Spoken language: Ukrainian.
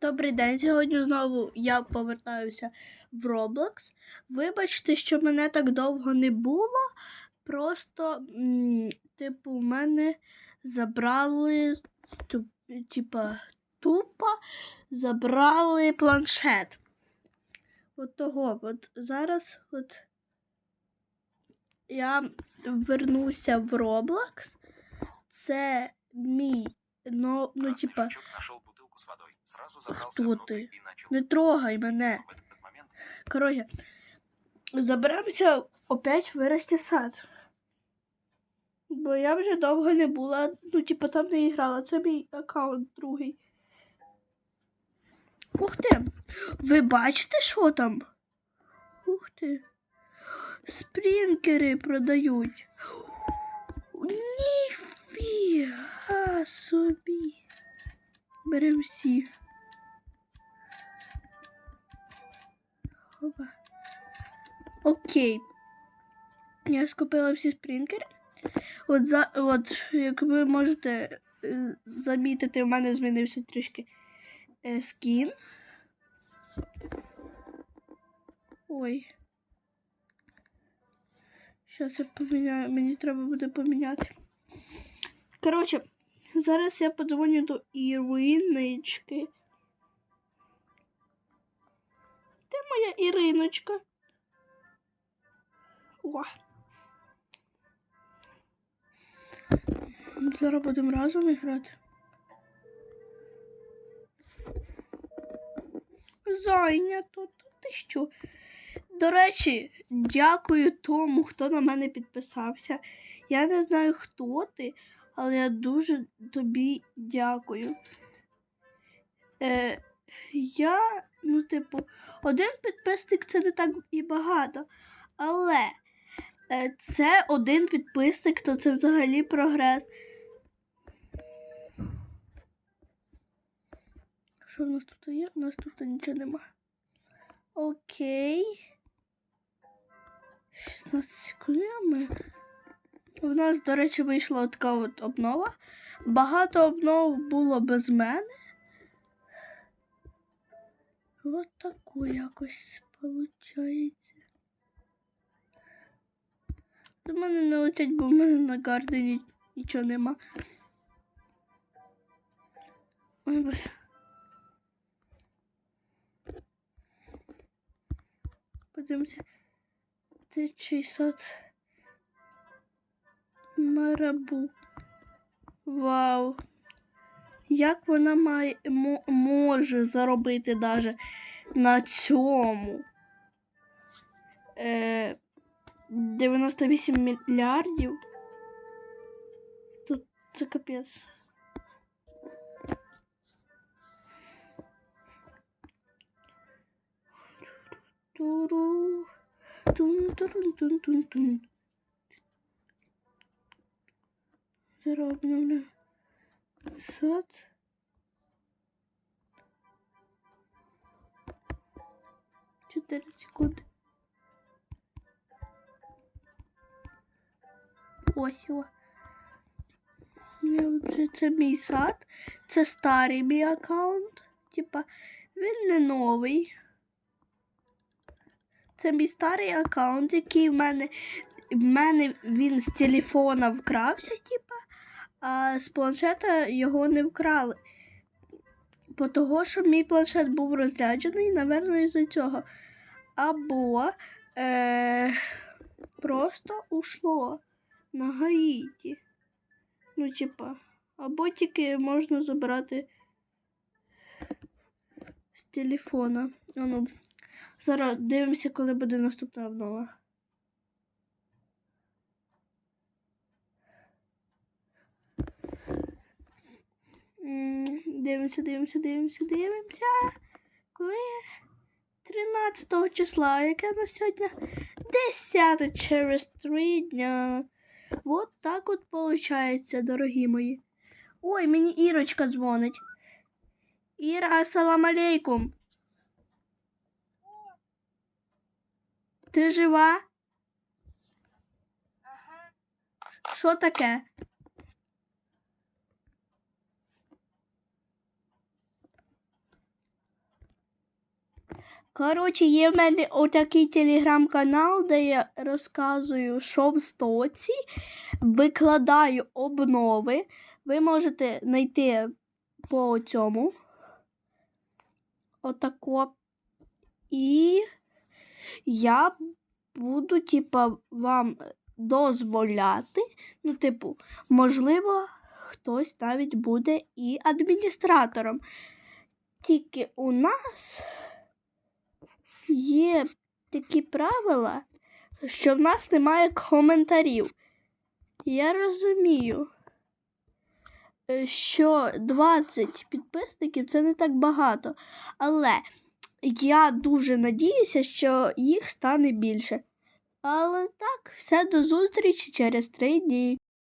Добрий день. Сьогодні знову я повертаюся в Roblox. Вибачте, що мене так довго не було. Просто, типу, в мене забрали ту- типа, тупо забрали планшет. От того. От зараз от я вернуся в Roblox. Це мій, ну, ну типа. Мальчик нашел бутылку с водой, сразу забрался Кто внутрь ты? и начал. Не трогай мене. В этот момент Короче, заберемося опять вирости сад. Бо я вже довго не була, ну, типу, там не грала. Це мій аккаунт другий. Ух ти! Ви бачите, що там? Ух ти. Спрінкери продають. Окей. Я скупила всі спрінкери. От, за, от як ви можете е, замітити, в мене змінився трішки е, скін. Ой. Щас я поміняю. Мені треба буде поміняти. Коротше, зараз я подзвоню до Іриночки. Де моя Іриночка? О. Зараз будемо разом грати. Та ти що? До речі, дякую тому, хто на мене підписався. Я не знаю, хто ти, але я дуже тобі дякую. Е, я, ну, типу, один підписник це не так і багато. Але це один підписник, то це взагалі прогрес. Що в нас тут є? У нас тут нічого нема. Окей. 16 секунд. У нас, до речі, вийшла така от обнова. Багато обнов було без мене. От таку якось виходить. До мене не летять, бо в мене на гардені нічого нема. Ой, бля. Подивимося. 1600 марабу. Вау. Як вона має, може заробити даже на цьому? Е, 98 мільярдів. Тут це капець. Туру. Тун турун тун тун тун. Зараз обновлю. Сад. Чотири секунди. О. Я це мій сад. Це старий мій аккаунт. Типа, він не новий. Це мій старий аккаунт, який в мене. В мене він з телефона вкрався, типа, а з планшета його не вкрали. Бо того, що мій планшет був розряджений, напевно, із-за цього. Або е, просто ушло на Гаїті. Ну, типа, або тільки можна забрати з телефона. А Ну, зараз дивимося, коли буде наступна обнова. Дивимося, дивимося, дивимося, дивимося. Коли 13 числа, яке на сьогодні 10 через 3 дня. Вот так от получається, дорогі мої. Ой, мені Ірочка дзвонить. Іра, асалам алейкум. Ти жива? Що таке? Коротше, є в мене отакий телеграм-канал, де я розказую, що в стоці, викладаю обнови. Ви можете знайти по цьому. Отако. І я буду, типа, вам дозволяти. Ну, типу, можливо, хтось навіть буде і адміністратором. Тільки у нас є такі правила, що в нас немає коментарів. Я розумію, е, що 20 підписників це не так багато, але я дуже надіюся, що їх стане більше. Але так, все до зустрічі через три дні.